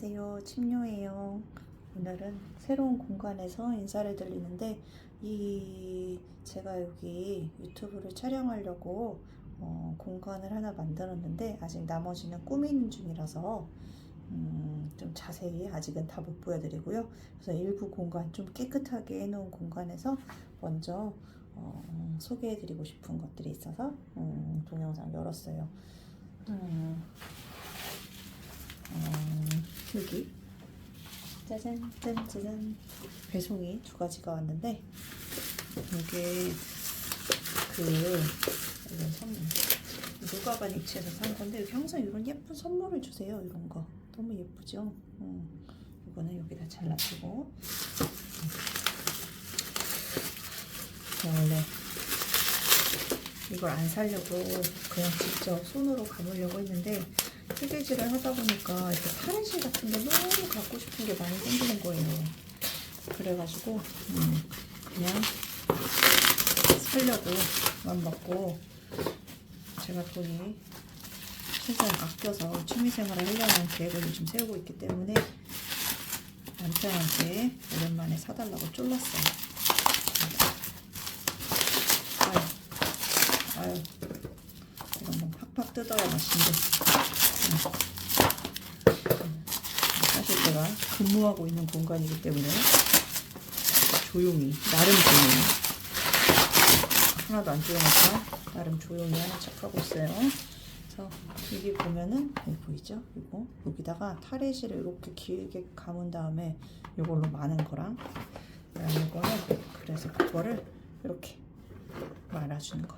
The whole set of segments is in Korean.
안녕하세요. 침뇨예요. 오늘은 새로운 공간에서 인사를 드리는데 이 제가 여기 유튜브를 촬영하려고 어, 공간을 하나 만들었는데 아직 나머지는 꾸미는 중이라서 음, 좀 자세히 아직은 다 못 보여드리고요. 그래서 일부 공간 좀 깨끗하게 해놓은 공간에서 먼저 어, 소개해드리고 싶은 것들이 있어서 음, 동영상 열었어요. 음, 어, 여기. 짜잔 짠 짜잔. 배송이 두 가지가 왔는데 이게 그 이런 선물. 누가반 이치에서 산 건데 여기 항상 이런 예쁜 선물을 주세요 이런 거. 너무 예쁘죠? 음, 이거는 여기다 잘라주고. 원래 이걸 안 살려고 그냥 직접 손으로 감으려고 했는데 뜨개질을 하다 보니까 이렇게 파래실 같은 게 너무 갖고 싶은 게 많이 생기는 거예요. 그래가지고 음, 그냥 살려고 맘 먹고 제가 돈이 최대한 아껴서 취미생활을 하려는 계획을 요즘 세우고 있기 때문에 남편한테 오랜만에 사달라고 쫄랐어요. 아유, 아유, 이런 건 팍팍 뜯어야 맛있는데. 사실 제가 근무하고 있는 공간이기 때문에 조용히 나름 조용히. 하나도 안 조용하다 나름 조용히 하나 착하고 있어요. 그래서 여기 보면은 여기 보이죠? 이거. 여기다가 타레시를 이렇게 길게 감은 다음에 이걸로 많은 거랑 그다음에 이거는 그래서 그거를 이렇게 말아주는 거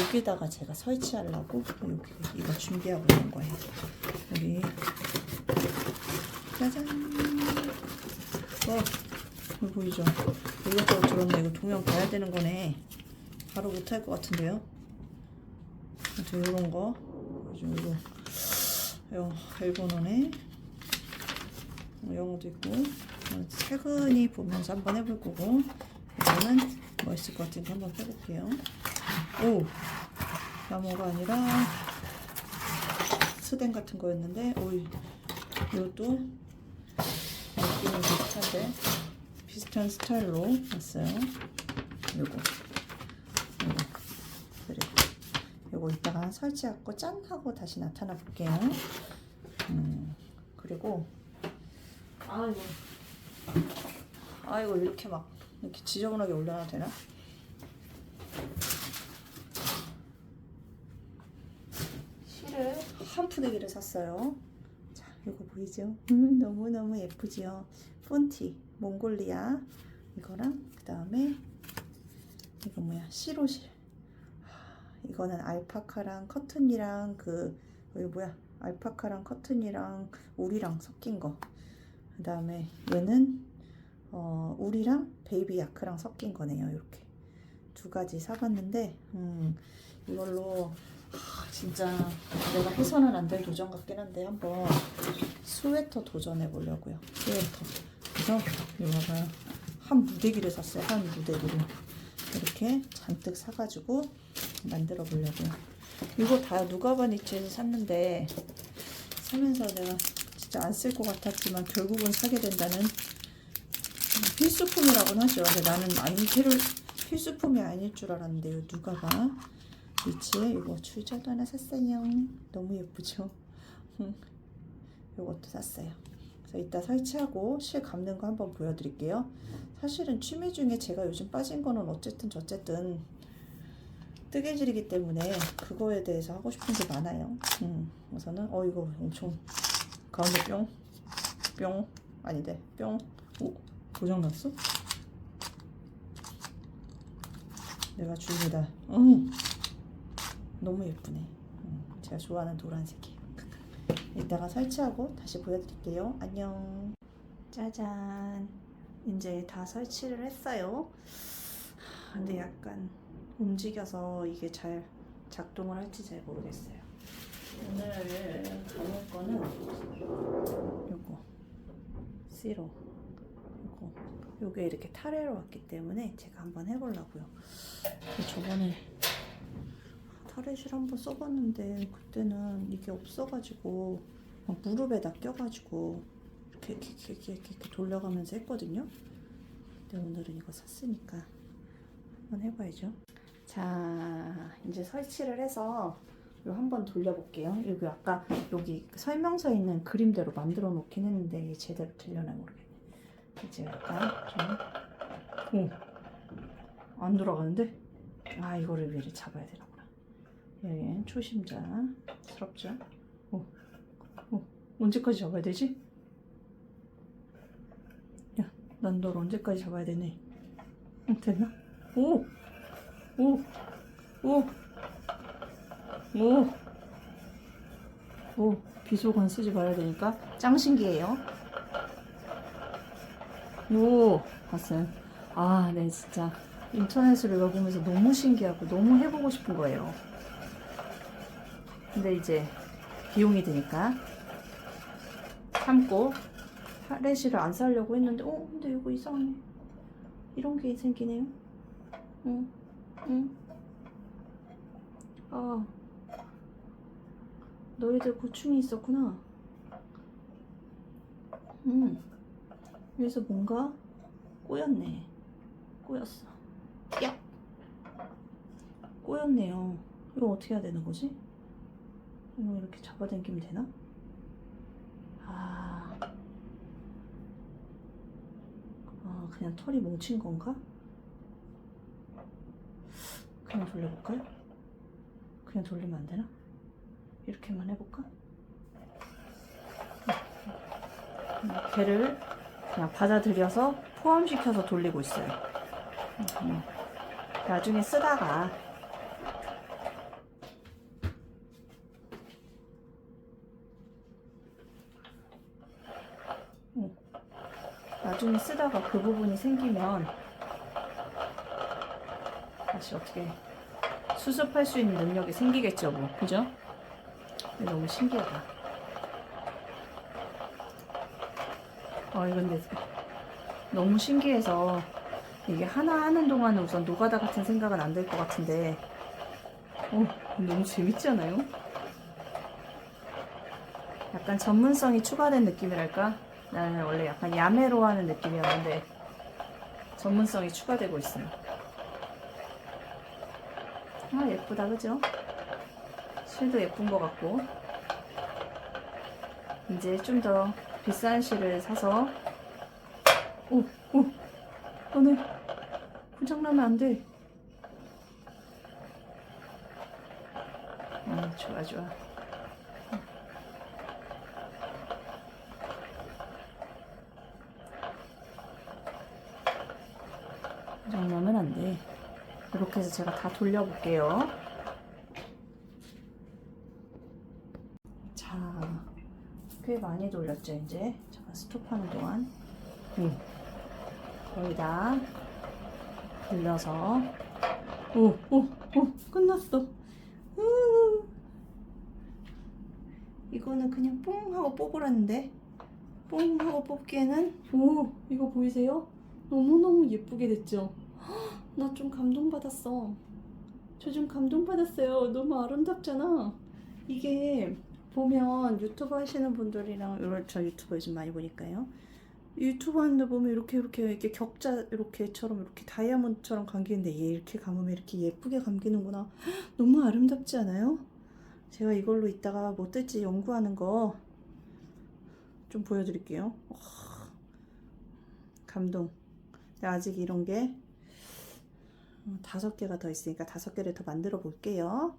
여기다가 제가 설치하려고 여기 이거 준비하고 있는 거예요. 여기 짜잔. 어, 이거 보이죠? 이것저것 들었네. 이거 동영 봐야 되는 거네. 바로 못할 것 같은데요? 아무튼 이런 거. 요즘 이거 일본어네. 어, 영어도 있고. 어, 최근이 보면서 한번 해볼 거고. 이거는 멋있을 것 같으니까 한번 해볼게요. 오. 나무가 아니라 스댕 같은 거였는데 오 이것도 느낌은 비슷한데 비슷한 스타일로 왔어요. 요거. 요거. 그리고 요거 이따가 설치하고 짠 하고 다시 나타나 볼게요. 음. 그리고 아 이거 아 이거 이렇게 막 이렇게 지저분하게 올려놔도 되나? 실을 한 푸대기를 샀어요. 자, 이거 보이죠? 음, 너무너무 예쁘지요? 폰티, 몽골리아 이거랑 그 다음에 이거 뭐야? 시로실 하, 이거는 알파카랑 커튼이랑 그 여기 뭐야? 알파카랑 커튼이랑 우리랑 섞인 거. 그 다음에 얘는 어, 우리랑 베이비 야크랑 섞인 거네요. 이렇게 두 가지 사봤는데 음, 이걸로 하, 진짜 내가 해서는 안 될 도전 같긴 한데 한번 스웨터 도전해 보려고요. 스웨터. 그래서 이거 봐봐요. 한 무대기를 샀어요. 한 무대기를 이렇게 잔뜩 사가지고 만들어 보려고요. 이거 다 누가바니치에서 샀는데 사면서 내가 진짜 안 쓸 것 같았지만 결국은 사게 된다는 필수품이라고는 하죠. 근데 나는 아니 필수품이 아닐 줄 알았는데요. 누가 봐. 위치에 이거 줄자도 하나 샀어요. 너무 예쁘죠? 이것도 샀어요. 그래서 이따 설치하고 실 감는 거 한번 보여드릴게요. 사실은 취미 중에 제가 요즘 빠진 거는 어쨌든 저쨌든 뜨개질이기 때문에 그거에 대해서 하고 싶은 게 많아요. 음, 우선은 어 이거 엄청 가운데 뿅, 뿅 아닌데 뿅, 오 고장 났어? 내가 주입니다. 음, 너무 예쁘네. 음, 제가 좋아하는 노란색이에요. 이따가 설치하고 다시 보여드릴게요. 안녕. 짜잔. 이제 다 설치를 했어요. 근데 약간 움직여서 이게 잘 작동을 할지 잘 모르겠어요. 오늘 감을 거는 요거 시로 요거 요게 이렇게 타래로 왔기 때문에 제가 한번 해보려고요. 저번에 타래실 한번 써봤는데 그때는 이게 없어가지고 막 무릎에다 껴가지고 이렇게 이렇게 이렇게, 이렇게, 이렇게 돌려가면서 했거든요. 근데 오늘은 이거 샀으니까 한번 해봐야죠. 자, 이제 설치를 해서 요 한번 돌려볼게요. 여기 아까 여기 설명서에 있는 그림대로 만들어 놓긴 했는데 제대로 되려나 모르겠네. 이제 약간 좀, 오, 안 돌아가는데? 아, 이거를 미리 잡아야 되나구나. 여기는 초심자스럽죠? 오, 오, 언제까지 잡아야 되지? 야, 난 널 언제까지 잡아야 되니? 응, 됐나? 오! 오! 오! 오! 오! 비속은 쓰지 말아야 되니까 짱 신기해요. 오! 봤어요? 아, 네, 진짜. 인터넷으로 이거 보면서 너무 신기하고 너무 해보고 싶은 거예요. 근데 이제 비용이 드니까 참고 파레시를 안 사려고 했는데 어 근데 이거 이상해 이런 게 생기네요. 응 응. 아 너희들 고충이 있었구나. 응. 여기서 뭔가 꼬였네. 꼬였어. 야 꼬였네요. 이거 어떻게 해야 되는 거지? 이거 이렇게 잡아당기면 되나? 아, 아 그냥 털이 뭉친 건가? 그냥 돌려볼까요? 그냥 돌리면 안 되나? 이렇게만 해볼까? 걔를 그냥 받아들여서 포함시켜서 돌리고 있어요. 음, 나중에 쓰다가 나중에 쓰다가 그 부분이 생기면 다시 어떻게 수습할 수 있는 능력이 생기겠죠, 뭐. 그죠? 너무 신기하다. 아, 이건 근데 너무 신기해서 이게 하나 하는 동안은 우선 노가다 같은 생각은 안들것 같은데, 어, 너무 재밌지 않아요? 약간 전문성이 추가된 느낌이랄까? 나는 원래 약간 야매로 하는 느낌이었는데 전문성이 추가되고 있어요. 아 예쁘다 그죠? 실도 예쁜 것 같고 이제 좀 더 비싼 실을 사서 오! 오! 오늘 고장나면 안 돼. 음, 좋아 좋아. 돼. 이렇게 해서 제가 다 돌려볼게요. 자, 꽤 많이 돌렸죠, 이제. 제가 스톱하는 동안. 응. 거의 다 돌려서. 오, 오, 오, 끝났어. 우. 이거는 그냥 뽕 하고 뽑으라는데. 뽕 하고 뽑기에는, 오, 이거 보이세요? 너무너무 예쁘게 됐죠? 나 좀 감동받았어. 저 좀 감동받았어요. 너무 아름답잖아. 이게 보면 유튜브 하시는 분들이랑 이런 저 유튜브 요즘 많이 보니까요. 유튜브 하는데 보면 이렇게 이렇게 이렇게 격자 이렇게처럼 이렇게 다이아몬드처럼 감기는데 얘 이렇게 감으면 이렇게 예쁘게 감기는구나. 너무 아름답지 않아요? 제가 이걸로 이따가 뭐 뜰지 연구하는 거 좀 보여드릴게요. 와, 감동. 아직 이런 게 어, 다섯 개가 더 있으니까 다섯 개를 더 만들어 볼게요.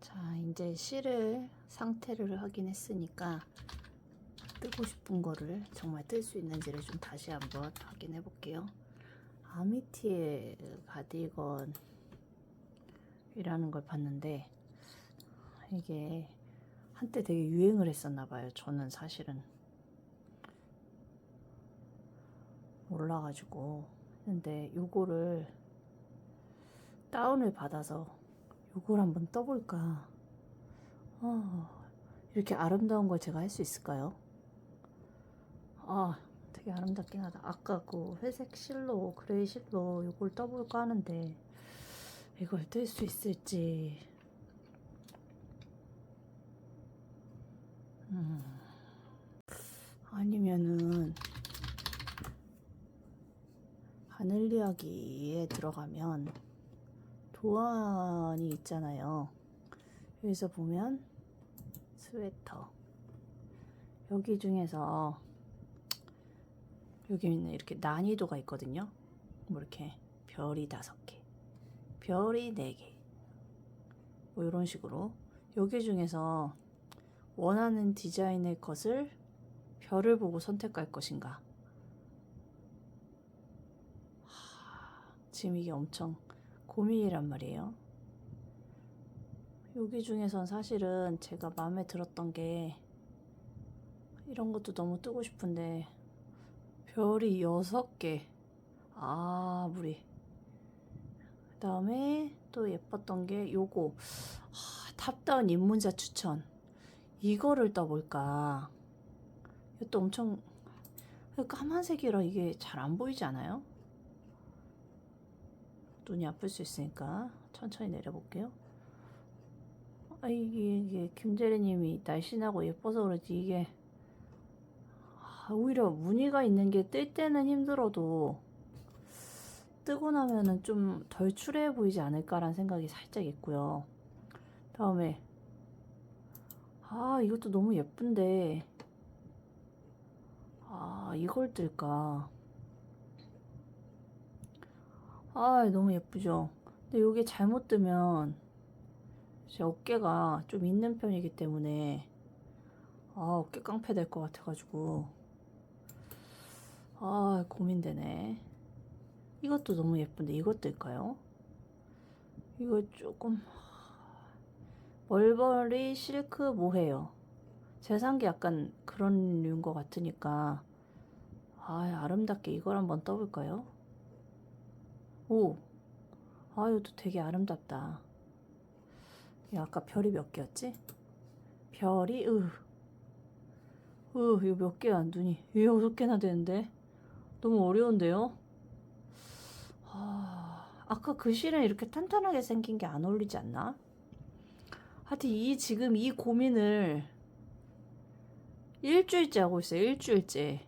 자, 이제 실을 상태를 확인했으니까 뜨고 싶은 거를 정말 뜰 수 있는지를 좀 다시 한번 확인해 볼게요. 아미티의 가디건이라는 걸 봤는데 이게 한때 되게 유행을 했었나 봐요. 저는 사실은 몰라가지고 근데 요거를 다운을 받아서 요걸 한번 떠볼까 아, 이렇게 아름다운 걸 제가 할 수 있을까요? 아 되게 아름답긴 하다 아까 그 회색 실로 그레이 실로 요걸 떠볼까 하는데 이걸 뜰 수 있을지 음. 아니면은 하늘 이야기에 들어가면 도안이 있잖아요. 여기서 보면 스웨터 여기 중에서 여기는 이렇게 난이도가 있거든요. 뭐 이렇게 별이 다섯 개, 별이 네 개, 뭐 이런 식으로 여기 중에서 원하는 디자인의 것을 별을 보고 선택할 것인가. 하, 지금 이게 엄청 고민이란 말이에요. 여기 중에선 사실은 제가 마음에 들었던 게 이런 것도 너무 뜨고 싶은데 별이 여섯 개. 아, 무리. 그 다음에 또 예뻤던 게 요거. 하, 탑다운 입문자 추천. 이거를 떠볼까. 이것도 엄청 까만색이라 이게 잘 안 보이지 않아요? 눈이 아플 수 있으니까 천천히 내려볼게요. 아, 이게, 이게 김재래님이 날씬하고 예뻐서 그렇지 이게 아, 오히려 무늬가 있는 게 뜰 때는 힘들어도 뜨고 나면은 좀 덜 추레해 보이지 않을까라는 생각이 살짝 있고요. 다음에 아 이것도 너무 예쁜데 아 이걸 뜰까 아 너무 예쁘죠? 근데 이게 잘못 뜨면 제 어깨가 좀 있는 편이기 때문에 아 어깨 깡패 될 것 같아가지고. 아 고민되네. 이것도 너무 예쁜데 이것 뜰까요? 이거 조금 멀버리 실크 모헤어 제가 산게 약간 그런 류인 것 같으니까 아 아름답게 이걸 한번 떠볼까요? 오, 아 이것도 되게 아름답다. 야, 아까 별이 몇 개였지? 별이 으, 으 이거 몇 개야 눈이? 이 여섯 개나 되는데 너무 어려운데요? 아, 아까 그 실은 이렇게 탄탄하게 생긴 게 안 어울리지 않나? 하여튼 이 지금 이 고민을 일주일째 하고 있어요. 일주일째.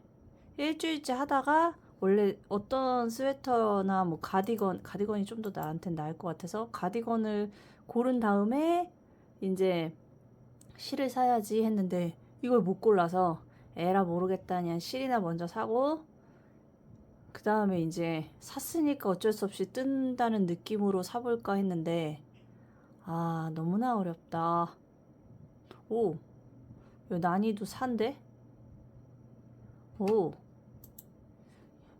일주일째 하다가 원래 어떤 스웨터나 뭐 가디건, 가디건이 좀 더 나한테 나을 것 같아서 가디건을 고른 다음에 이제 실을 사야지 했는데 이걸 못 골라서 에라 모르겠다 그냥 실이나 먼저 사고 그 다음에 이제 샀으니까 어쩔 수 없이 뜬다는 느낌으로 사볼까 했는데 아 너무나 어렵다 오 난이도 4인데? 오.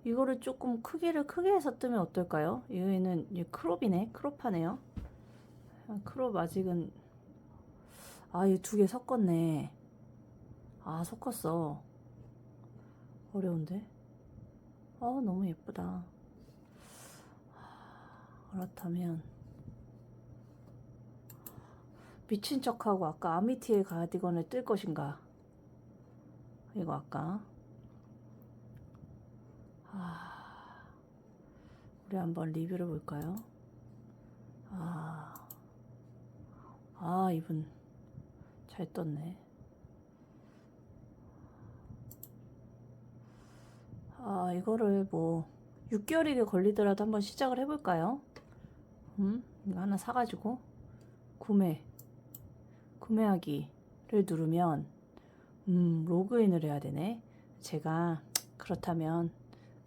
이거를 조금 크기를 크게 해서 뜨면 어떨까요? 얘는 얘 크롭이네. 크롭하네요. 아, 크롭 아직은 아, 이 두 개 섞었네. 아, 섞었어. 어려운데? 아, 너무 예쁘다. 그렇다면 미친 척하고 아까 아미티의 가디건을 뜰 것인가? 이거 아까 아, 우리 한번 리뷰를 볼까요? 아, 아 이분 잘 떴네. 아 이거를 뭐 6개월이 걸리더라도 한번 시작을 해볼까요? 음, 이거 하나 사가지고 구매 구매하기를 누르면 음, 로그인을 해야 되네. 제가 그렇다면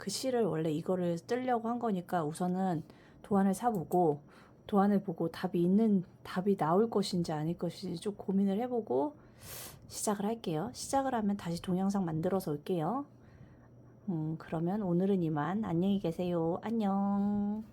그 실을 원래 이거를 뜨려고 한 거니까 우선은 도안을 사보고 도안을 보고 답이 있는 답이 나올 것인지 아닐 것인지 좀 고민을 해보고 시작을 할게요. 시작을 하면 다시 동영상 만들어서 올게요. 음, 그러면 오늘은 이만 안녕히 계세요. 안녕.